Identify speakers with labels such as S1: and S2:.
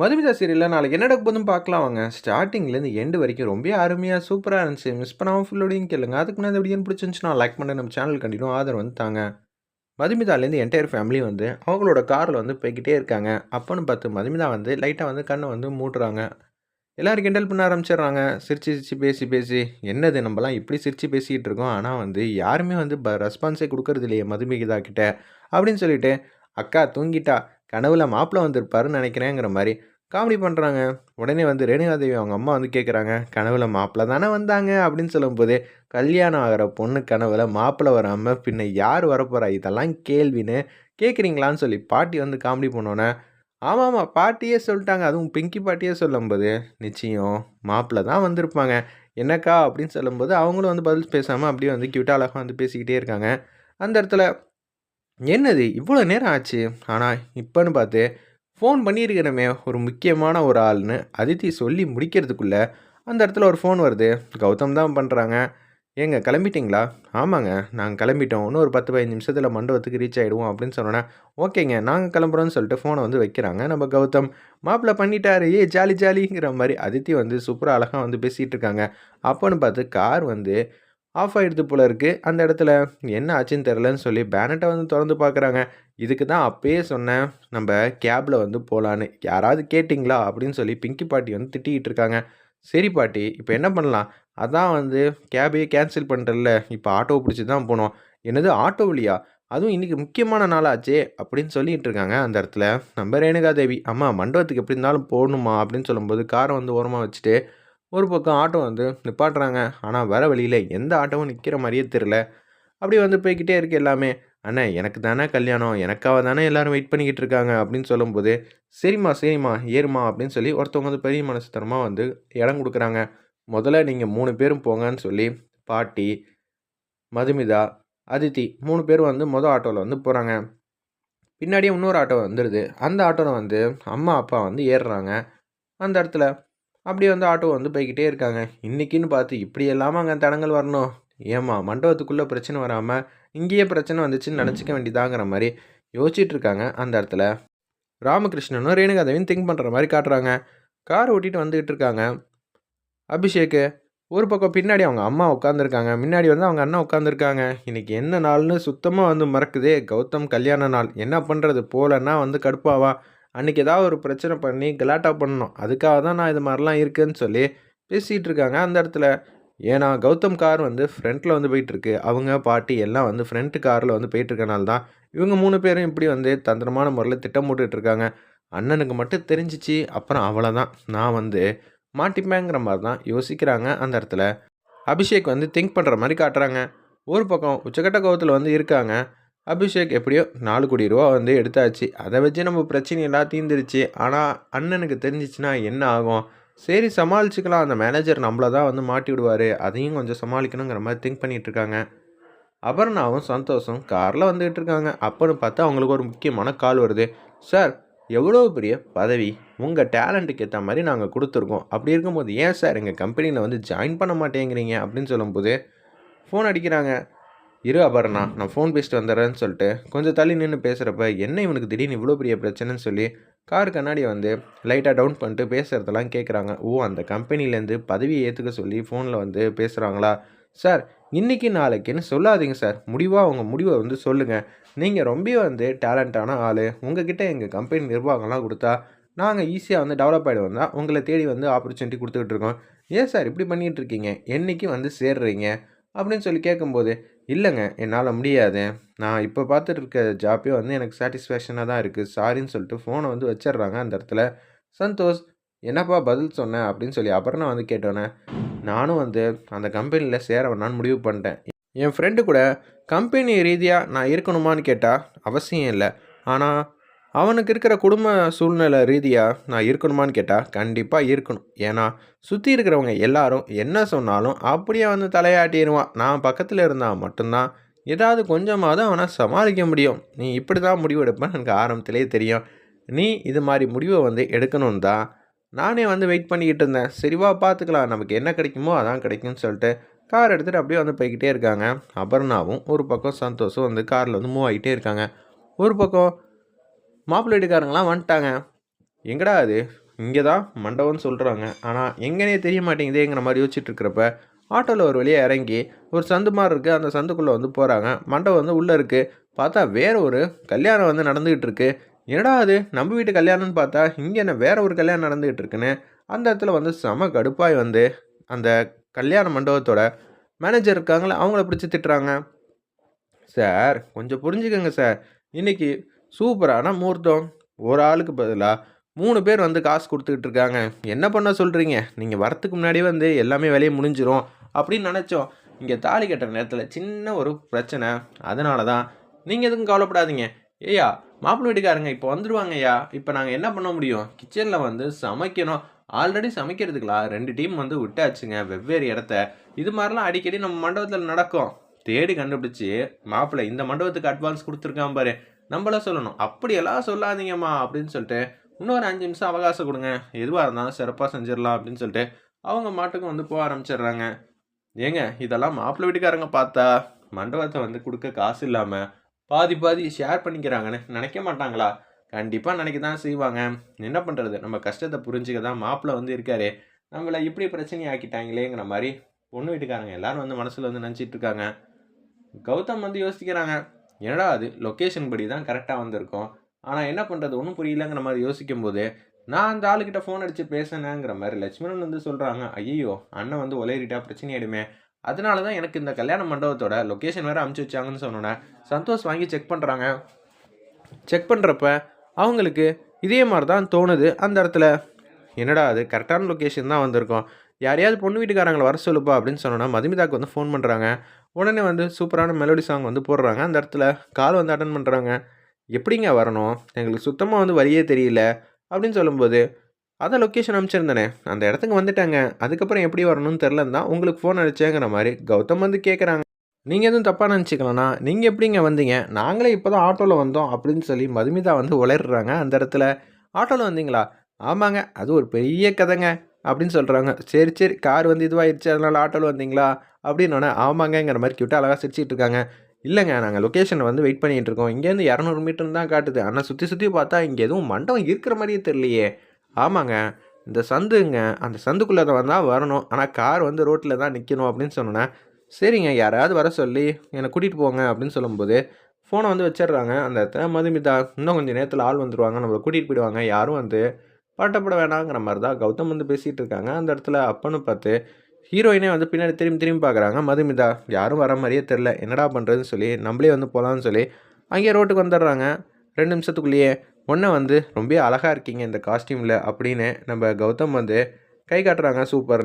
S1: மதுமிதா சீரியலில் நாளைக்கு என்ன நடக்க போதும் பார்க்கலாம் வாங்க. ஸ்டார்டிங்லேருந்து எண்டு வரைக்கும் ரொம்ப அருமையாக சூப்பராக இருந்துச்சு. மிஸ் பண்ணாமல் ஃபுல்லோடையும் கேளுங்க. அதுக்கு முன்னாடி வீடியோ பிடிச்சிருந்துச்சுன்னா லைக் பண்ண நம்ம சேனல் கண்டிப்பாக ஆதரவு வந்து தாங்க. மதுமிதாலேருந்து என்டையர் ஃபேமிலி வந்து அவங்களோட காரில் வந்து போய்கிட்டே இருக்காங்க. அப்போன்னு பார்த்து மதுமிதா வந்து லைட்டாக வந்து கண்ணை வந்து மூட்டுறாங்க எல்லோரும் கிண்டல் பண்ண ஆரம்பிச்சிடுறாங்க. சிரிச்சு சிரிச்சு பேசி பேசி. என்னது நம்மலாம் இப்படி சிரிச்சு பேசிக்கிட்டு இருக்கோம். ஆனால் வந்து யாருமே வந்து ப ரெஸ்பான்ஸே கொடுக்கறது இல்லையே மதுமிகிதா கிட்ட. அப்படின்னு சொல்லிட்டு அக்கா தூங்கிட்டா. கனவுல மாப்பிள்ளை வந்திருப்பாருன்னு நினைக்கிறேங்கிற மாதிரி காமெடி பண்ணுறாங்க உடனே வந்து ரேணுகாதேவி அவங்க அம்மா வந்து கேட்குறாங்க கனவுல மாப்பிள்ளை தானே வந்தாங்க? அப்படின்னு சொல்லும்போது கல்யாணம் ஆகிற பொண்ணு கனவுல மாப்பிள்ளை வராமல் பின்ன யார் வரப்போகிறா இதெல்லாம் கேள்வின்னு கேட்குறீங்களான்னு சொல்லி பாட்டி வந்து காமெடி பண்ணோன்னே ஆமாம் ஆமாம் பாட்டியே சொல்லிட்டாங்க. அதுவும் பிங்கி பாட்டியே சொல்லும்போது நிச்சயம் மாப்பிள்ளை தான் வந்திருப்பாங்க. என்னக்கா? அப்படின்னு சொல்லும்போது அவங்களும் வந்து பதில் பேசாமல் அப்படியே வந்து கியூட்டாக அழகாக வந்து பேசிக்கிட்டே இருக்காங்க. அந்த இடத்துல என்னது இவ்வளோ நேரம் ஆச்சு? ஆனால் இப்போன்னு பார்த்து ஃபோன் பண்ணியிருக்கிறமே ஒரு முக்கியமான ஒரு ஆள்னு அதித்தி சொல்லி முடிக்கிறதுக்குள்ளே அந்த இடத்துல ஒரு ஃபோன் வருது. கௌதம் தான் பண்ணுறாங்க ஏங்க கிளம்பிட்டிங்களா? ஆமாங்க நாங்கள் கிளம்பிட்டோம். இன்னும் ஒரு பத்து பதினஞ்சு நிமிஷத்தில் மண்டபத்துக்கு ரீச் ஆகிடுவோம் அப்படின்னு சொன்னோன்னே ஓகேங்க நாங்கள் கிளம்புறோன்னு சொல்லிட்டு ஃபோனை வந்து வைக்கிறாங்க. நம்ம கௌதம் மாப்பிள்ளை பண்ணிட்டாரு. ஏ ஜாலி ஜாலிங்கிற மாதிரி. அதித்தி வந்து சூப்பராக அழகாக வந்து பேசிகிட்டு இருக்காங்க. அப்போன்னு பார்த்து கார் வந்து ஆஃப் ஆகிடுது போல இருக்குது அந்த இடத்துல என்ன ஆச்சுன்னு தெரிலன்னு சொல்லி பேனட்டை வந்து திறந்து பார்க்குறாங்க. இதுக்கு தான் அப்பயே சொன்னேன் நம்ம கேபில் வந்து போகலான்னு யாராவது கேட்டிங்களா? அப்படின்னு சொல்லி பிங்கி பாட்டி வந்து திட்டிகிட்டு இருக்காங்க. சரி பாட்டி இப்போ என்ன பண்ணலாம்? அதான் வந்து கேபையே கேன்சல் பண்ணுறல இப்போ ஆட்டோ பிடிச்சி தான் போனோம் என்னது ஆட்டோ வழியா? அதுவும் இன்றைக்கி முக்கியமான நாளாச்சே அப்படின்னு சொல்லிகிட்டு இருக்காங்க அந்த இடத்துல. நம்ம ரேணுகா தேவி அம்மா மண்டபத்துக்கு எப்படி இருந்தாலும் போகணுமா? அப்படின்னு சொல்லும்போது காரை வந்து ஓரமாக வச்சுட்டு ஒரு பக்கம் ஆட்டோ வந்து நிப்பாட்டுறாங்க. ஆனால் வர வழியில் எந்த ஆட்டோவும் நிற்கிற மாதிரியே தெரில அப்படி வந்து போய்கிட்டே இருக்கு எல்லாமே. அண்ணே எனக்கு தானே கல்யாணம். எனக்காக தானே எல்லோரும் வெயிட் பண்ணிக்கிட்டு இருக்காங்க அப்படின்னு சொல்லும்போது சரிம்மா சரிம்மா ஏறுமா அப்படின்னு சொல்லி ஒருத்தவங்க வந்து பெரிய மனசுத்தனமாக வந்து இடம் கொடுக்குறாங்க. முதல்ல நீங்கள் மூணு பேரும் போங்கன்னு சொல்லி பாட்டி மதுமிதா அதித்தி மூணு பேரும் வந்து மொதல் ஆட்டோவில் வந்து போகிறாங்க பின்னாடியே இன்னொரு ஆட்டோ வந்துடுது அந்த ஆட்டோவில் வந்து அம்மா அப்பா வந்து ஏறுறாங்க. அந்த இடத்துல அப்படியே வந்து ஆட்டோ வந்து போய்கிட்டே இருக்காங்க. இன்றைக்கின்னு பார்த்து இப்படி எல்லாமே அங்கே தடங்கள் வரணும். ஏம்மா மண்டபத்துக்குள்ளே பிரச்சனை வராமல் இங்கேயே பிரச்சனை வந்துச்சுன்னு நினச்சிக்க வேண்டியதாங்கிற மாதிரி யோசிச்சுட்டு இருக்காங்க அந்த இடத்துல. ராமகிருஷ்ணனும் ரேணுகாதேவியும் திங்க் பண்ணுற மாதிரி காட்டுறாங்க. கார் ஓட்டிகிட்டு வந்துக்கிட்டு இருக்காங்க. அபிஷேக்கு ஒரு பக்கம் பின்னாடி அவங்க அம்மா உட்காந்துருக்காங்க முன்னாடி வந்து அவங்க அண்ணா உட்காந்துருக்காங்க இன்றைக்கி என்ன நாள்னு சுத்தமாக வந்து மறக்குதே. கௌதம் கல்யாண நாள். என்ன பண்ணுறது போலன்னா வந்து கடுப்பாவா? அன்றைக்கி ஏதாவது ஒரு பிரச்சனை பண்ணி கலாட்டா பண்ணணும். அதுக்காக தான் நான் இது மாதிரிலாம் இருக்குதுன்னு சொல்லி பேசிகிட்டு இருக்காங்க அந்த இடத்துல. ஏன்னா கௌதம் கார் வந்து ஃப்ரண்ட்டில் வந்து போயிட்டுருக்கு. அவங்க பாட்டி எல்லாம் வந்து ஃப்ரண்ட் காரில் வந்து போயிட்டுருக்கனால தான் இவங்க மூணு பேரும் இப்படி வந்து தந்திரமான முறையில் திட்டம் இருக்காங்க. அண்ணனுக்கு மட்டும் தெரிஞ்சிச்சு அப்புறம் அவ்வளோதான் நான் வந்து மாட்டிப்பேங்கிற மாதிரி தான் யோசிக்கிறாங்க அந்த இடத்துல. அபிஷேக் வந்து திங்க் பண்ணுற மாதிரி காட்டுறாங்க. ஒரு பக்கம் உச்சக்கட்ட கோபத்தில் வந்து இருக்காங்க. அபிஷேக் எப்படியோ நாலு கோடி ரூபா வந்து எடுத்தாச்சு. அதை வச்சு நம்ம பிரச்சனையெல்லாம் தீர்ந்துருச்சு. ஆனால் அண்ணனுக்கு தெரிஞ்சிச்சுன்னா என்ன ஆகும்? சரி சமாளிச்சுக்கலாம். அந்த மேனேஜர் நம்மளை தான் வந்து மாட்டி விடுவார். அதையும் கொஞ்சம் சமாளிக்கணுங்கிற மாதிரி திங்க் பண்ணிகிட்டு இருக்காங்க. அபர்ணாவும் சந்தோஷம் காரில் வந்துகிட்டு இருக்காங்க. அப்போன்னு பார்த்தா அவங்களுக்கு ஒரு முக்கியமான கால் வருது. சார் எவ்வளோ பெரிய பதவி? உங்கள் டேலண்ட்டுக்கு ஏற்ற மாதிரி நாங்கள் கொடுத்துருக்கோம். அப்படி இருக்கும்போது ஏன் சார் எங்கள் கம்பெனியில் வந்து ஜாயின் பண்ண மாட்டேங்கிறீங்க? அப்படின்னு சொல்லும்போது ஃபோன் அடிக்கிறாங்க. இரு அபர்ணா நான் ஃபோன் பேசிட்டு வந்துடுறேன்னு சொல்லிட்டு கொஞ்சம் தள்ளி நின்று பேசுகிறப்ப என்ன இவனுக்கு திடீர்னு இவ்வளோ பெரிய பிரச்சனைன்னு சொல்லி கார் கண்ணாடியை வந்து லைட்டாக டவுன் பண்ணிட்டு பேசுகிறதெல்லாம் கேட்குறாங்க ஓ அந்த கம்பெனிலேருந்து பதவியை ஏற்றுக்க சொல்லி ஃபோனில் வந்து பேசுகிறாங்களா சார் இன்றைக்கி நாளைக்குன்னு சொல்லாதீங்க சார். முடிவாக உங்கள் முடிவை வந்து சொல்லுங்கள் நீங்கள் ரொம்ப வந்து டேலண்டான ஆள். உங்ககிட்ட எங்கள் கம்பெனி நிர்வாகம்லாம் கொடுத்தா நாங்கள் ஈஸியாக வந்து டெவலப் ஆகிடுவோம் வந்தால் உங்களை தேடி வந்து ஆப்பர்ச்சுனிட்டி கொடுத்துக்கிட்டு இருக்கோம். ஏன் சார் இப்படி பண்ணிகிட்டு இருக்கீங்க? என்றைக்கு வந்து சேர்றீங்க? அப்படின்னு சொல்லி கேட்கும்போது இல்லைங்க என்னால் முடியாது. நான் இப்போ பார்த்துட்டு இருக்க ஜாப்பே வந்து எனக்கு சாட்டிஸ்ஃபேக்ஷனாக தான் இருக்குது சாரின்னு சொல்லிட்டு ஃபோனை வந்து வச்சிடுறாங்க அந்த இடத்துல. சந்தோஷ் என்னப்பா பதில் சொன்னேன் அப்படின்னு சொல்லி அப்புறம் நான் வந்து கேட்டோன்னே நானும் வந்து அந்த கம்பெனியில் சேர வேணான்னு முடிவு பண்ணிட்டேன். என் ஃப்ரெண்டு கூட கம்பெனி ரீதியாக நான் இருக்கணுமான்னு கேட்டால் அவசியம் இல்லை. ஆனால் அவனுக்கு இருக்கிற குடும்ப சூழ்நிலை ரீதியாக நான் இருக்கணுமான்னு கேட்டால் கண்டிப்பாக இருக்கணும். ஏன்னா சுற்றி இருக்கிறவங்க எல்லாரும் என்ன சொன்னாலும் அப்படியே வந்து தலையாட்டிடுவான் நான் பக்கத்தில் இருந்தால் மட்டும்தான் ஏதாவது கொஞ்சமாவது அவனை சமாளிக்க முடியும். நீ இப்படி தான் முடிவு எடுப்பேன் எனக்கு ஆரம்பத்திலே தெரியும். நீ இது மாதிரி முடிவை வந்து எடுக்கணும் தான் நானே வந்து வெயிட் பண்ணிக்கிட்டு இருந்தேன். சரிவா பார்த்துக்கலாம் நமக்கு என்ன கிடைக்குமோ அதான் கிடைக்கும்னு சொல்லிட்டு கார் எடுத்துகிட்டு அப்படியே வந்து போய்கிட்டே இருக்காங்க. அபர்ணாவும் ஒரு பக்கம் சந்தோஷம் வந்து காரில் வந்து மூவ் ஆகிட்டே இருக்காங்க. ஒரு பக்கம் மாப்பிள்ளை வீட்டுக்காரங்களாம் வந்துட்டாங்க. எங்கடா அது? இங்கே தான் மண்டபம்னு சொல்கிறாங்க ஆனால் எங்கனே தெரிய மாட்டேங்குதேங்கிற மாதிரி யோசிச்சுட்டு இருக்கிறப்ப ஆட்டோவில் ஒரு வழியாக இறங்கி ஒரு சந்து மாதிரி இருக்குது அந்த சந்துக்குள்ளே வந்து போகிறாங்க மண்டபம் வந்து உள்ளே இருக்குது பார்த்தா வேறு ஒரு கல்யாணம் வந்து நடந்துக்கிட்டு இருக்கு. என்னடா அது? நம்ம வீட்டு கல்யாணம்னு பார்த்தா இங்கே என்ன வேற ஒரு கல்யாணம் நடந்துகிட்டு இருக்குன்னு அந்த இடத்துல வந்து செம கடுப்பாய் வந்து அந்த கல்யாண மண்டபத்தோட மேனேஜர் இருக்காங்களே அவங்கள பிடிச்சி திட்டுறாங்க. சார் கொஞ்சம் புரிஞ்சுக்கோங்க சார். இன்னைக்கு சூப்பரான முகூர்த்தம் ஒரு ஆளுக்கு பதிலாக மூணு பேர் வந்து காசு கொடுத்துக்கிட்டு இருக்காங்க. என்ன பண்ண சொல்கிறீங்க நீங்கள் வரத்துக்கு முன்னாடியே வந்து எல்லாமே வேலையை முடிஞ்சிரும் அப்படின்னு நினச்சோம். இங்கே தாலி கட்டுற நேரத்தில் சின்ன ஒரு பிரச்சனை. அதனால தான் நீங்கள் எதுவும் கவலைப்படாதீங்க. ஏய்யா மாப்பிள்ளை வீட்டுக்காரங்க இப்போ வந்துடுவாங்க ஐயா இப்போ நாங்கள் என்ன பண்ண முடியும்? கிச்சனில் வந்து சமைக்கணும். ஆல்ரெடி சமைக்கிறதுக்குலாம் ரெண்டு டீம் வந்து விட்டாச்சுங்க வெவ்வேறு இடத்த. இது மாதிரிலாம் அடிக்கடி நம்ம மண்டபத்தில் நடக்கும். தேடி கண்டுபிடிச்சி மாப்பிள்ளை இந்த மண்டபத்துக்கு அட்வான்ஸ் கொடுத்துருக்கான் பாரு. நம்மள சொல்லணும். அப்படியெல்லாம் சொல்லாதீங்கம்மா அப்படின்னு சொல்லிட்டு இன்னொரு அஞ்சு நிமிஷம் அவகாசம் கொடுங்க. எதுவாக இருந்தாலும் சிறப்பாக செஞ்சிடலாம் அப்படின்னு சொல்லிட்டு அவங்க மாட்டுக்கும் வந்து போக ஆரம்பிச்சிடுறாங்க. ஏங்க இதெல்லாம் மாப்பிள்ளை வீட்டுக்காரங்க பார்த்தா மண்டபத்தை வந்து கொடுக்க காசு இல்லாமல் பாதி பாதி ஷேர் பண்ணிக்கிறாங்கன்னு நினைக்க மாட்டாங்களா? கண்டிப்பாக நினைக்க தான் செய்வாங்க. என்ன பண்ணுறது நம்ம கஷ்டத்தை புரிஞ்சுக்க தான் மாப்பிள்ளை வந்து இருக்காரு. நம்மளை இப்படி பிரச்சனை ஆக்கிட்டாங்களேங்கிற மாதிரி பொண்ணு வீட்டுக்காரங்க எல்லாரும் வந்து மனசில் வந்து நினச்சிட்டு இருக்காங்க. கௌதம் வந்து யோசிக்கிறாங்க. என்னடா அது? லொக்கேஷன் படி தான் கரெக்டாக வந்திருக்கோம். ஆனால் என்ன பண்ணுறது ஒன்றும் புரியலங்கிற மாதிரி யோசிக்கும் போது நான் அந்த ஆளுக்கிட்ட ஃபோன் அடித்து பேசினேங்கிற மாதிரி லட்சுமணன் வந்து சொல்கிறாங்க ஐயோ அண்ணன் வந்து ஒலையிட்டா பிரச்சனை ஆயிடுமே. அதனால தான் எனக்கு இந்த கல்யாண மண்டபத்தோட லொக்கேஷன் வேறு அமுச்சு வச்சாங்கன்னு சொன்னோன்னே சந்தோஷ் வாங்கி செக் பண்ணுறாங்க செக் பண்ணுறப்ப அவங்களுக்கு இதே மாதிரி தான் தோணுது அந்த இடத்துல. என்னடா அது? கரெக்டான லொக்கேஷன் தான் வந்திருக்கோம். யாரையாவது பொண்ணு வீட்டுக்காரங்களை வர சொல்லுப்பா அப்படின்னு சொன்னோன்னா மதுமிதாக்கு வந்து ஃபோன் பண்ணுறாங்க உடனே வந்து சூப்பரான மெலோடி சாங் வந்து போடுறாங்க. அந்த இடத்துல கால் வந்து அட்டன் பண்ணுறாங்க எப்படிங்க வரணும்? எங்களுக்கு சுத்தமாக வந்து வழியே தெரியல அப்படின்னு சொல்லும்போது அதான் லொக்கேஷன் அனுப்பிச்சிருந்தேனே. அந்த இடத்துக்கு வந்துட்டாங்க. அதுக்கப்புறம் எப்படி வரணும்னு தெரிலன்னு தான் உங்களுக்கு ஃபோன் அடிச்சேங்கிற மாதிரி கௌதம் வந்து கேட்குறாங்க நீங்கள் எதுவும் தப்பாக நினச்சிக்கலண்ணா. நீங்கள் எப்படிங்க வந்தீங்க? நாங்களே இப்போ தான் ஆட்டோவில் வந்தோம் அப்படின்னு சொல்லி மதுமிதா வந்து உளர்றாங்க அந்த இடத்துல. ஆட்டோவில் வந்தீங்களா? ஆமாங்க. அது ஒரு பெரிய கதைங்க. அப்படின்னு சொல்கிறாங்க சரி சரி கார் வந்து இதுவாகிடுச்சு அதனால் ஆட்டோவில் வந்தீங்களா? அப்படின்னோடனே ஆமாங்கங்கிற மாதிரி கிட்ட அழகாக சிரிச்சிட்டு இருக்காங்க. இல்லைங்க நாங்கள் லொக்கேஷனை வந்து வெயிட் பண்ணிகிட்டு இருக்கோம். இங்கேருந்து இரநூறு மீட்டர் தான் காட்டுது. ஆனால் சுற்றி சுற்றி பார்த்தா இங்கே எதுவும் மண்டபம் இருக்கிற மாதிரியே தெரியலையே. ஆமாங்க இந்த சந்துங்க அந்த சந்துக்குள்ளே தான் வந்தால் வரணும். ஆனால் கார் வந்து ரோட்டில் தான் நிற்கணும் அப்படின்னு சொன்னோன்னே சரிங்க யாராவது வர சொல்லி என்னை கூட்டிகிட்டு போங்க அப்படின்னு சொல்லும்போது ஃபோனை வந்து வச்சிடுறாங்க. அந்த இடத்துல மதுமிதா இன்னும் கொஞ்சம் நேரத்தில் ஆள் வந்துடுவாங்க நம்மளை கூட்டிகிட்டு போயிடுவாங்க. யாரும் வந்து பாட்டப்பட வேணாங்கிற மாதிரி தான் கௌதம் வந்து பேசிகிட்டு இருக்காங்க அந்த இடத்துல அப்பன்னு பார்த்து ஹீரோயினே வந்து பின்னாடி திரும்பி திரும்பி பார்க்குறாங்க. மதுமிதா யாரும் வர மாதிரியே தெரில என்னடா பண்ணுறதுன்னு சொல்லி நம்மளே வந்து போகலான்னு சொல்லி அங்கேயே ரோட்டுக்கு வந்துடுறாங்க. ரெண்டு நிமிஷத்துக்குள்ளேயே ஒன்றை வந்து ரொம்ப அழகாக இருக்கீங்க இந்த காஸ்டியூமில் அப்படின்னு நம்ம கௌதம் வந்து கை காட்டுறாங்க. சூப்பர்.